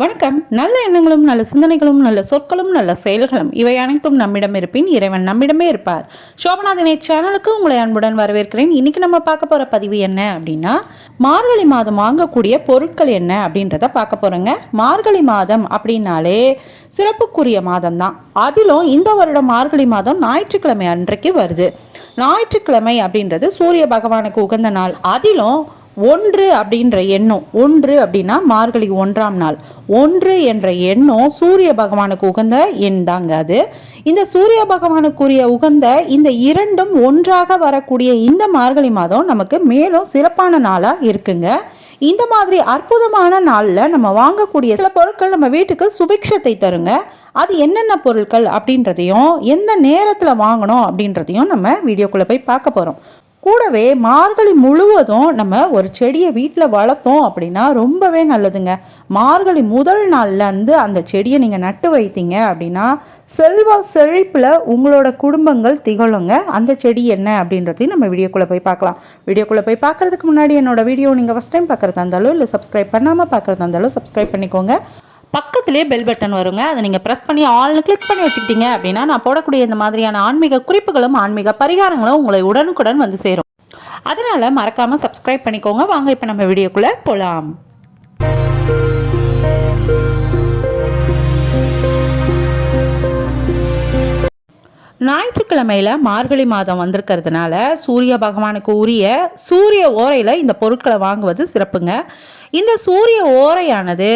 வணக்கம். நல்ல எண்ணங்களும் நல்ல சிந்தனைகளும் நல்ல சொற்களும் நல்ல செயல்களும் இவை அனைத்தும் நம்மிடம் இருப்பின் இறைவன் நம்மிடமே இருப்பார். சோபநாதினை சேனலுக்கு உங்களை அன்புடன் வரவேற்கிறேன். இன்னைக்கு நம்ம பார்க்க போற பதிவு என்ன அப்படின்னா மார்கழி மாதம் வாங்கக்கூடிய பொருட்கள் என்ன அப்படின்றத பார்க்க போறோங்க. மார்கழி மாதம் அப்படின்னாலே சிறப்புக்குரிய மாதம் தான் அதிலும் இந்த வருடம் மார்கழி மாதம் ஞாயிற்றுக்கிழமை அன்றைக்கு வருது. ஞாயிற்றுக்கிழமை அப்படின்றது சூரிய பகவானுக்கு உகந்த நாள். அதிலும் ஒன்று அப்படின்ற எண்ணம். ஒன்று அப்படின்னா மார்கழி ஒன்றாம் நாள். ஒன்று என்ற எண்ணம் சூரிய பகவானுக்கு உகந்த எண் தாங்க அது. இந்த சூரிய பகவானுக்குரிய உகந்த இந்த இரண்டும் ஒன்றாக வரக்கூடிய இந்த மார்கழி மாதம் நமக்கு மேலும் சிறப்பான நாளாக இருக்குங்க. இந்த மாதிரி அற்புதமான நாளில் நம்ம வாங்கக்கூடிய சில பொருட்கள் நம்ம வீட்டுக்கு சுபிக்ஷத்தை தருங்க. அது என்னென்ன பொருட்கள் அப்படின்றதையும் எந்த நேரத்தில் வாங்கணும் அப்படின்றதையும் நம்ம வீடியோக்குள்ளே போய் பார்க்க போகிறோம் கூடவே மார்கழி முழுவதும் நம்ம ஒரு செடியை வீட்டில் வளர்த்தோம் அப்படின்னா ரொம்பவே நல்லதுங்க. மார்கழி முதல் நாளில் வந்து அந்த செடியை நீங்கள் நட்டு வைத்தீங்க அப்படின்னா செல்வ செழிப்பில் உங்களோட குடும்பங்கள் திகழுங்க. அந்த செடி என்ன அப்படின்றதையும் நம்ம வீடியோக்குள்ளே போய் பார்க்கலாம். வீடியோக்குள்ளே போய் பார்க்குறதுக்கு முன்னாடி என்னோட வீடியோ நீங்கள் ஃபஸ்ட் டைம் பார்க்குறதா இருந்தாலும் இல்லை சப்ஸ்கிரைப் பண்ணாமல் பார்க்குறதா இருந்தாலும் சப்ஸ்கிரைப் பண்ணிக்கோங்க. பக்கத்திலே பெல் பட்டன் வருங்க. அதை நீங்கள் ப்ரெஸ் பண்ணி ஆல்னு கிளிக் பண்ணி வச்சுக்கிட்டீங்க அப்படின்னா நான் போடக்கூடிய இந்த மாதிரியான ஆன்மீக குறிப்புகளும் ஆன்மீக பரிகாரங்களும் உங்களை உடனுக்குடன் வந்து சேரும். அதனால் மறக்காமல் சப்ஸ்கிரைப் பண்ணிக்கோங்க. வாங்க இப்போ நம்ம வீடியோக்குள்ளே போகலாம் ஞாயிற்றுக்கிழமையில் மார்கழி மாதம் வந்திருக்கிறதுனால சூரிய பகவானுக்கு உரிய சூரிய ஓரையில் இந்த பொருட்களை வாங்குவது சிறப்புங்க. இந்த சூரிய ஓரையானது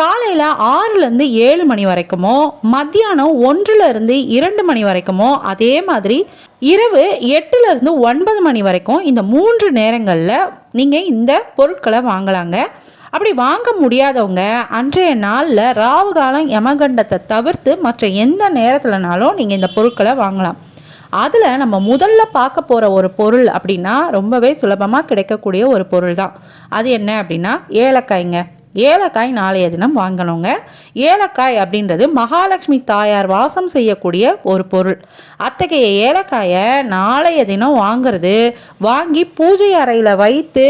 காலையில் ஆறுலேருந்து ஏழு மணி வரைக்குமோ மத்தியானம் ஒன்றுலேருந்து இரண்டு மணி வரைக்குமோ அதே மாதிரி இரவு எட்டுலேருந்து ஒன்பது மணி வரைக்கும் இந்த மூன்று நேரங்களில் நீங்கள் இந்த பொருட்களை வாங்கலாங்க. அப்படி வாங்க முடியாதவங்க அன்றைய நாளில் ராவு காலம் யமகண்டத்தை தவிர்த்து மற்ற எந்த நேரத்துலனாலும் நீங்கள் இந்த பொருட்களை வாங்கலாம். அதில் நம்ம முதல்ல பார்க்க போகிற ஒரு பொருள் அப்படின்னா ரொம்பவே சுலபமாக கிடைக்கக்கூடிய ஒரு பொருள் தான் அது என்ன அப்படின்னா ஏலக்காய்ங்க. ஏலக்காய் நாளைய தினம் வாங்கணுங்க. ஏலக்காய் அப்படின்றது மகாலட்சுமி தாயார் வாசம் செய்யக்கூடிய ஒரு பொருள். அத்தகைய ஏலக்காயை நாளைய தினம் வாங்குறது வாங்கி பூஜை அறையில் வைத்து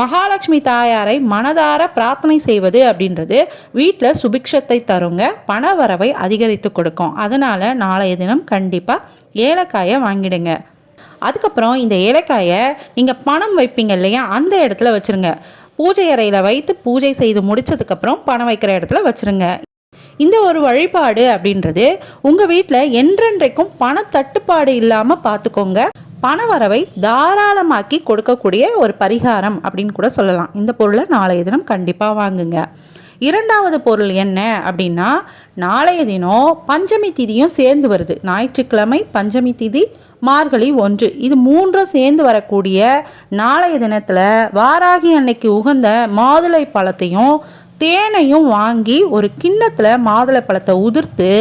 மகாலட்சுமி தாயாரை மனதார பிரார்த்தனை செய்வது அப்படின்றது வீட்டில் சுபிக்ஷத்தை தருங்க பண வரவை அதிகரித்து கொடுக்கும். அதனால் நாளைய தினம் கண்டிப்பாக ஏலக்காயை வாங்கிடுங்க. அதுக்கப்புறம் இந்த ஏலக்காயை நீங்கள் பணம் வைப்பீங்க இல்லையா அந்த இடத்துல வச்சுருங்க. பூஜை அறையில் வைத்து பூஜை செய்து முடிச்சதுக்கப்புறம் பணம் வைக்கிற இடத்துல வச்சுருங்க. இந்த ஒரு வழிபாடு அப்படின்றது உங்கள் வீட்டில் என்றென்றைக்கும் பண தட்டுப்பாடு இல்லாமல் பார்த்துக்கோங்க பண வரவை தாராளமாக்கி கொடுக்கக்கூடிய ஒரு பரிகாரம் அப்படின்னு கூட சொல்லலாம். இந்த பொருளை நாளைய தினம் கண்டிப்பாக வாங்குங்க. இரண்டாவது பொருள் என்ன அப்படின்னா நாளைய தினம் பஞ்சமி திதியும் சேர்ந்து வருது. ஞாயிற்றுக்கிழமை பஞ்சமி திதி மார்கழி ஒன்று. இது மூன்றும் சேர்ந்து வரக்கூடிய நாளைய தினத்தில் வாராகி அன்னைக்கு உகந்த மாதுளை பழத்தையும் தேனையும் வாங்கி ஒரு கிண்ணத்தில் மாதுளை பழத்தை உதிர்த்து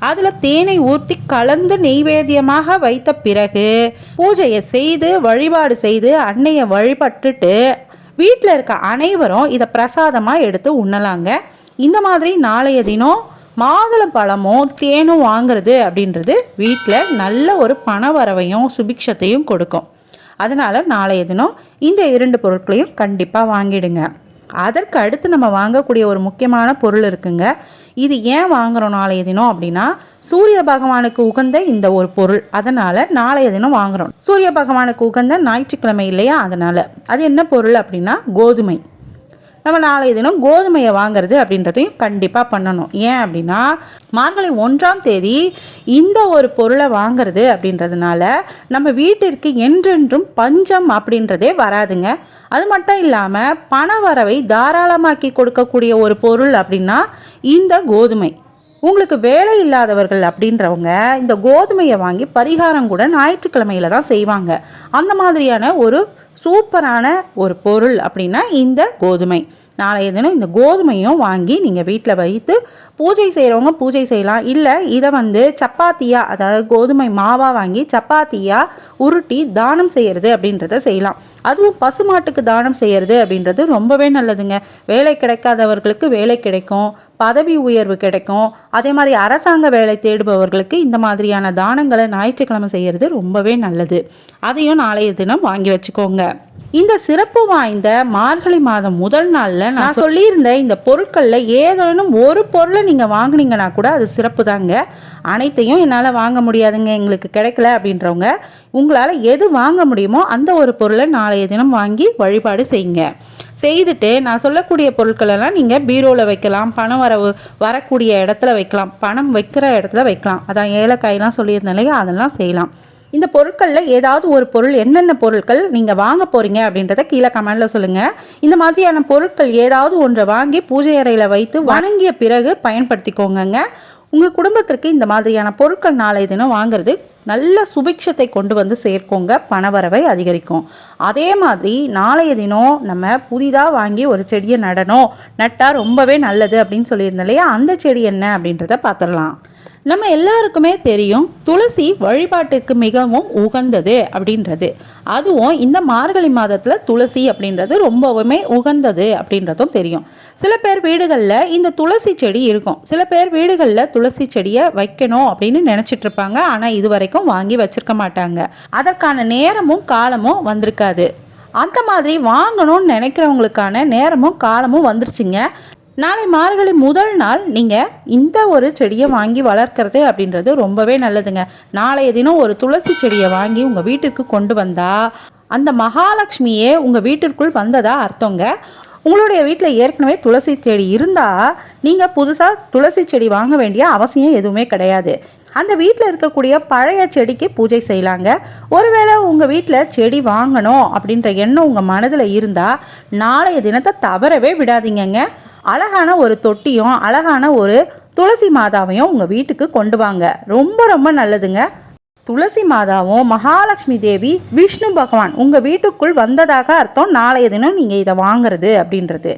அதில் தேனை ஊற்றி கலந்து நெய்வேத்தியமாக வைத்த பிறகு பூஜையை செய்து வழிபாடு செய்து அன்னையை வழிபட்டுட்டு வீட்டில் இருக்க அனைவரும் இதை பிரசாதமாக எடுத்து உண்ணலாங்க. இந்த மாதிரி நாளைய தினம் மாதுளம் பழமும் தேனும் வாங்குறது அப்படின்றது வீட்டில் நல்ல ஒரு பண வரவையும் சுபிக்ஷத்தையும் கொடுக்கும். அதனால் நாளைய தினம் இந்த இரண்டு பொருட்களையும் கண்டிப்பாக வாங்கிடுங்க. அதற்கு அடுத்து நம்ம வாங்கக்கூடிய ஒரு முக்கியமான பொருள் இருக்குங்க. இது ஏன் வாங்குறோம் நாளைய தினம் அப்படின்னா சூரிய பகவானுக்கு உகந்த இந்த ஒரு பொருள். அதனால் நாளைய தினம் வாங்குறோம். சூரிய பகவானுக்கு உகந்த ஞாயிற்றுக்கிழமை இல்லையா? அதனால். அது என்ன பொருள் அப்படின்னா கோதுமை. நம்ம நாளைய தினம் கோதுமையை வாங்குறது அப்படின்றதையும் கண்டிப்பாக பண்ணணும். ஏன் அப்படின்னா மார்கழி ஒன்றாம் தேதி இந்த ஒரு பொருளை வாங்குறது அப்படின்றதுனால நம்ம வீட்டிற்கு என்றென்றும் பஞ்சம் அப்படின்றதே வராதுங்க. அது மட்டும் இல்லாமல் பண வரவை தாராளமாக்கி கொடுக்கக்கூடிய ஒரு பொருள் அப்படின்னா இந்த கோதுமை. உங்களுக்கு வேலை இல்லாதவர்கள் அப்படின்றவங்க இந்த கோதுமையை வாங்கி பரிகாரம் கூட ஞாயிற்றுக்கிழமையில தான் செய்வாங்க. அந்த மாதிரியான ஒரு சூப்பரான ஒரு பொருள் அப்படின்னா இந்த கோதுமை. நாளைய தினம் இந்த கோதுமையும் வாங்கி நீங்கள் வீட்டில் வைத்து பூஜை செய்கிறவங்க பூஜை செய்யலாம். இல்லை இதை வந்து சப்பாத்தியாக அதாவது கோதுமை மாவாக வாங்கி சப்பாத்தியாக உருட்டி தானம் செய்கிறது அப்படின்றத செய்யலாம். அதுவும் பசுமாட்டுக்கு தானம் செய்கிறது அப்படின்றது ரொம்பவே நல்லதுங்க. வேலை கிடைக்காதவர்களுக்கு வேலை கிடைக்கும். பதவி உயர்வு கிடைக்கும். அதே மாதிரி அரசாங்க வேலை தேடுபவர்களுக்கு இந்த மாதிரியான தானங்களை ஞாயிற்றுக்கிழமை செய்கிறது ரொம்பவே நல்லது. அதையும் நாளைய தினம் வாங்கி வச்சுக்கோங்க. இந்த சிறப்பு வாய்ந்த மார்கழி மாதம் முதல் நாளில் நான் சொல்லியிருந்த இந்த பொருட்களில் ஏதேனும் ஒரு பொருளை நீங்கள் வாங்குனீங்கன்னா கூட அது சிறப்பு தாங்க. அனைத்தையும் என்னால் வாங்க முடியாதுங்க எங்களுக்கு கிடைக்கல அப்படின்றவங்க. உங்களால் எது வாங்க முடியுமோ அந்த ஒரு பொருளை நாளைய தினம் வாங்கி வழிபாடு செய்யுங்க. செய்துட்டு நான் சொல்லக்கூடிய பொருட்களெல்லாம் நீங்கள் பீரோவில் வைக்கலாம் பணம் வரவு வரக்கூடிய இடத்துல வைக்கலாம் பணம் வைக்கிற இடத்துல வைக்கலாம். அதான் ஏலக்காயெலாம் சொல்லியிருந்தேன் இல்லையா? அதெல்லாம் செய்யலாம். இந்த பொருட்களில் ஏதாவது ஒரு பொருள் என்னென்ன பொருட்கள் நீங்கள் வாங்க போகிறீங்க அப்படின்றத கீழே கமெண்டில் சொல்லுங்கள் இந்த மாதிரியான பொருட்கள் ஏதாவது ஒன்றை வாங்கி பூஜை அறையில் வைத்து வணங்கிய பிறகு பயன்படுத்திக்கோங்கங்க. உங்கள் குடும்பத்திற்கு இந்த மாதிரியான பொருட்கள் நாளை தினம் வாங்குறது நல்ல சுபிக்ஷத்தை கொண்டு வந்து சேர்க்கோங்க. பணவரவை அதிகரிக்கும். அதே மாதிரி நாளைய தினம் நம்ம புதிதாக வாங்கி ஒரு செடியை நடணும். நட்டால் ரொம்பவே நல்லது அப்படின்னு சொல்லியிருந்தோம் இல்லையா? அந்த செடி என்ன அப்படின்றத பார்த்துடலாம். நம்ம எல்லாருக்குமே தெரியும் துளசி வழிபாட்டுக்கு மிகவும் உகந்தது அப்படின்றது. அதுவும் இந்த மார்கழி மாதத்தில் துளசி அப்படின்றது ரொம்பவுமே உகந்தது அப்படின்றதும் தெரியும். சில பேர் வீடுகளில் இந்த துளசி செடி இருக்கும். சில பேர் வீடுகளில் துளசி செடியை வைக்கணும் அப்படின்னு நினச்சிட்டு இருப்பாங்க. ஆனால் இது வரைக்கும் வாங்கி வச்சிருக்க மாட்டாங்க. அதற்கான நேரமும் காலமும் வந்திருக்காது. அந்த மாதிரி வாங்கணும்னு நினைக்கிறவங்களுக்கான நேரமும் காலமும் வந்துருச்சுங்க. நாளை மார்கழி முதல் நாள் நீங்கள் இந்த ஒரு செடியை வாங்கி வளர்க்குறது அப்படின்றது ரொம்பவே நல்லதுங்க. நாளைய தினம் ஒரு துளசி செடியை வாங்கி உங்கள் வீட்டிற்கு கொண்டு வந்தால் அந்த மகாலட்சுமியே உங்கள் வீட்டிற்குள் வந்ததா அர்த்தங்க. உங்களுடைய வீட்டில் ஏற்கனவே துளசி செடி இருந்தால் நீங்கள் புதுசாக துளசி செடி வாங்க வேண்டிய அவசியம் எதுவுமே கிடையாது. அந்த வீட்டில் இருக்கக்கூடிய பழைய செடிக்கு பூஜை செய்யலாங்க. ஒருவேளை உங்கள் வீட்டில் செடி வாங்கணும் அப்படின்ற எண்ணம் உங்கள் மனதில் இருந்தால் நாளைய தினத்தை தவறவே விடாதீங்கங்க. அழகான ஒரு தொட்டியும் அழகான ஒரு துளசி மாதாவையும் உங்கள் வீட்டுக்கு கொண்டு வாங்க. ரொம்ப ரொம்ப நல்லதுங்க. துளசி மாதாவும் மகாலட்சுமி தேவி விஷ்ணு பகவான் உங்கள் வீட்டுக்குள் வந்ததாக அர்த்தம் நாளைய தினம் நீங்கள் இதை வாங்குறது அப்படின்றது.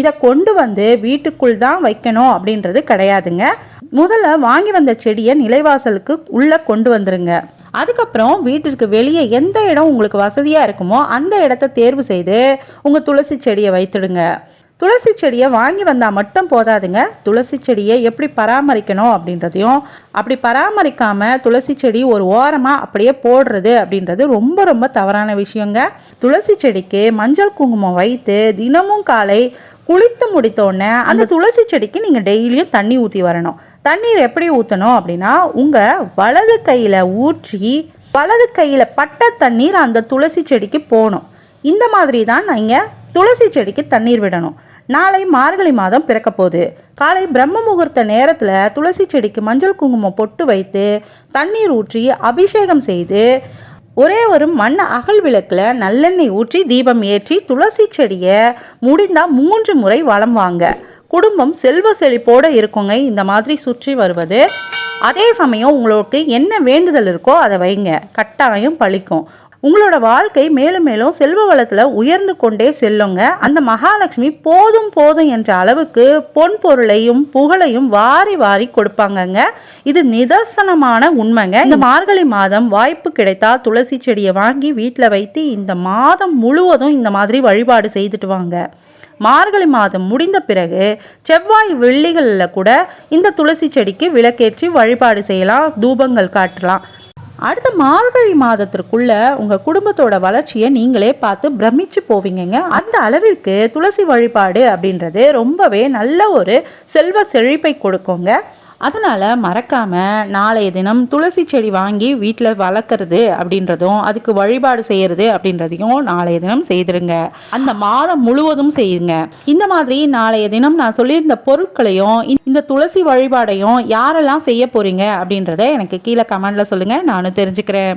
இதை கொண்டு வந்து வீட்டுக்குள் தான் வைக்கணும் அப்படின்றது கிடையாதுங்க. முதல்ல வாங்கி வந்த செடியை நிலைவாசலுக்கு உள்ளே கொண்டு வந்துருங்க. அதுக்கப்புறம் வீட்டிற்கு வெளியே எந்த இடம் உங்களுக்கு வசதியாக இருக்குமோ அந்த இடத்த தேர்வு செய்து உங்கள் துளசி செடியை வைத்துடுங்க. துளசி செடியை வாங்கி வந்தால் மட்டும் போதாதுங்க. துளசி செடியை எப்படி பராமரிக்கணும் அப்படின்றதையும் அப்படி பராமரிக்காமல் துளசி செடி ஒரு ஓரமாக அப்படியே போடுறது அப்படின்றது ரொம்ப ரொம்ப தவறான விஷயங்க. துளசி செடிக்கு மஞ்சள் குங்குமம் வைத்து தினமும் காலை குளித்து முடித்தோடனே அந்த துளசி செடிக்கு நீங்கள் டெய்லியும் தண்ணி ஊற்றி வரணும். தண்ணீர் எப்படி ஊற்றணும் அப்படின்னா உங்கள் வலது கையில் ஊற்றி வலது கையில் பட்ட தண்ணீர் அந்த துளசி செடிக்கு போகணும். இந்த மாதிரி தான் நீங்கள் துளசி செடிக்கு தண்ணீர் விடணும். நாளை மார்கழி மாதம் பிறக்க போகுது காலை பிரம்ம முகூர்த்த நேரத்தில் துளசி செடிக்கு மஞ்சள் குங்குமம் பொட்டு வைத்து தண்ணீர் ஊற்றி அபிஷேகம் செய்து ஒரே ஒரு மண் அகல் விளக்கில் நல்லெண்ணெய் ஊற்றி தீபம் ஏற்றி துளசி செடியை முடிந்தால் மூன்று முறை வளம் வாங்க. குடும்பம் செல்வ செழிப்போடு இருக்குங்க. இந்த மாதிரி சுற்றி வருவது. அதே சமயம் உங்களுக்கு என்ன வேண்டுதல் இருக்கோ அதை வைங்க. கட்டாயம் பழிக்கும். உங்களோட வாழ்க்கை மேலும் மேலும் செல்வ வளத்தில் உயர்ந்து கொண்டே செல்லுங்க. அந்த மகாலட்சுமி போதும் போதும் என்ற அளவுக்கு பொன் பொருளையும் புகழையும் வாரி வாரி கொடுப்பாங்கங்க. இது நிதர்சனமான உண்மைங்க. இந்த மார்கழி மாதம் வாய்ப்பு கிடைத்தா துளசி செடியை வாங்கி வீட்டில் வைத்து இந்த மாதம் முழுவதும் இந்த மாதிரி வழிபாடு செய்துட்டு வாங்க. மார்கழி மாதம் முடிந்த பிறகு செவ்வாய் வெள்ளிகளில் கூட இந்த துளசி செடிக்கு விளக்கேற்றி வழிபாடு செய்யலாம் தூபங்கள் காட்டலாம். அடுத்த மார்கழி மாதத்திற்குள்ள உங்க குடும்பத்தோட வளர்ச்சியை நீங்களே பார்த்து பிரமிச்சு போவீங்கங்க. அந்த அளவிற்கு துளசி வழிபாடு அப்படின்றது ரொம்பவே நல்ல ஒரு செல்வ செழிப்பை கொடுக்குங்க. அதனால் மறக்காமல் நாளைய தினம் துளசி செடி வாங்கி வீட்டில் வளர்க்குறது அப்படின்றதும் அதுக்கு வழிபாடு செய்கிறது அப்படின்றதையும் நாளைய தினம் செய்திருங்க. அந்த மாதம் முழுவதும் செய்யுங்க. இந்த மாதிரி நாளைய தினம் நான் சொல்லியிருந்த பொருட்களையும் இந்த துளசி வழிபாடையும் யாரெல்லாம் செய்ய போகிறீங்க அப்படின்றத எனக்கு கீழே கமெண்டில் சொல்லுங்கள் நானும் தெரிஞ்சுக்கிறேன்.